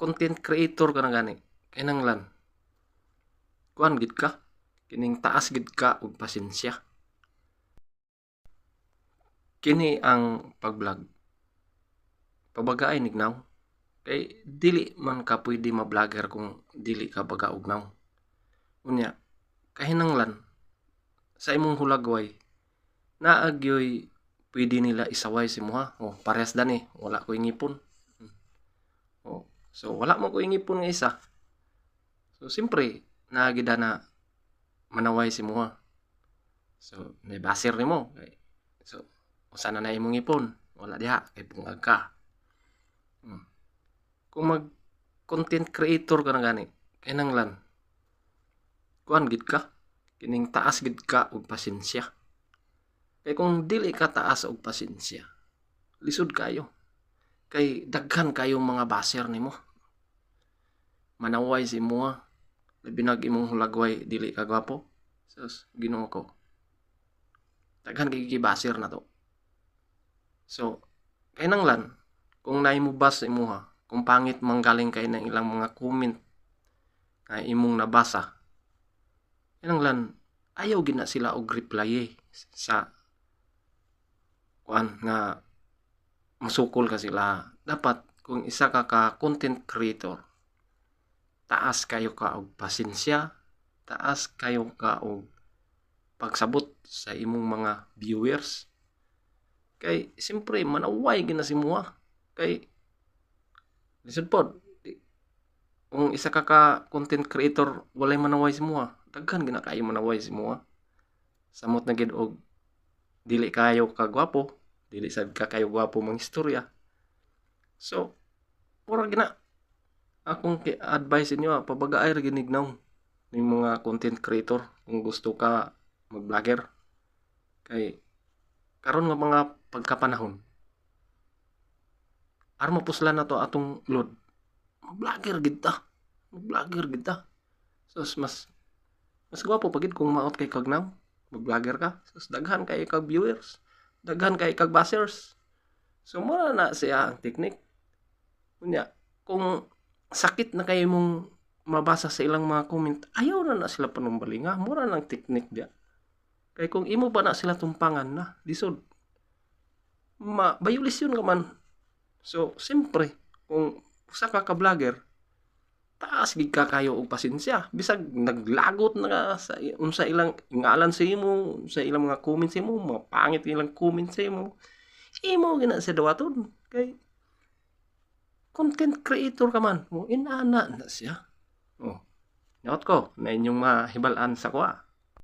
content creator ka na gani. Kay nanglan kuan gid ka? Kining taas gid ka og pasensya. Kini ang pag-vlog. Pabagaay nignaw kay dili man ka pwede ma-vlogger kung dili ka baga og naw. Unya kahinanglan sa imong hulagway naagyoy pwede nila isaway si moha oh parehas dani. Wala ko ngipon so wala mo ko ngipon nga isa. So simpre naagida na manaway si moha so may basir nimo Kay- so usa na na imong ngipon wala diha kay bungag ka. Hmm. kung mag content creator ka na gani kay nanglan kuan gid ka? Kining taas gid ka og pasensya kay kung dili ka taas og pasensya lisod kayo. Kay daghan kayong mga baser nimo manaway si mo labi nag imong hulagway dili ka gwapo. Sus Ginoo ko. Daghan kay gibaser na to. So kay nanglan kung naay mo bas imuha kung pangit manggaling kay ng ilang mga comment nga imong nabasa Kinanglan, ayaw gina sila og reply eh, sa kuan nga masukol ka sila. Dapat kung isa ka ka content creator, taas kayo ka og pasensya, taas kayo ka og pagsabot sa imong mga viewers. Kay siyempre manaway gina si muha. Kay lisod pod kung isa ka ka content creator walay manaway si muha daghan gina kayo manaway si Moa. Samot na gid og dili kayo ka gwapo, dili sad ka kayo gwapo mang istorya. So, mura gina akong advice inyo ah, pabagaay ra ginignaw ng mga content creator kung gusto ka mag-vlogger. Kay karon nga mga pagkapanahon aron mapuslan na to atong load. Mag-vlogger gid ta. Mag-vlogger gid ta. So, mas mas gwapo pagid kung maot kay kag now mag-vlogger ka sus daghan kay kag viewers daghan kay kag bashers so mura na siya ang technique kunya kung sakit na kayo mong mabasa sa ilang mga comment ayaw na na sila panumbalinga mura ng technique dia. Kay kung imo pa na sila tumpangan na lisod ma bayulisyon ka man. So siyempre kung usa ka ka vlogger taas gid ka kayo og pasensya. Bisag naglagot na sa unsa ilang ngalan sa imo sa ilang mga comments sa imo mga pangit ilang comments sa imo. Imo gina sa dawaton kay content creator ka man. Mo inana na siya. Oh. Nyot ko na inyong mahibalaan sa kuha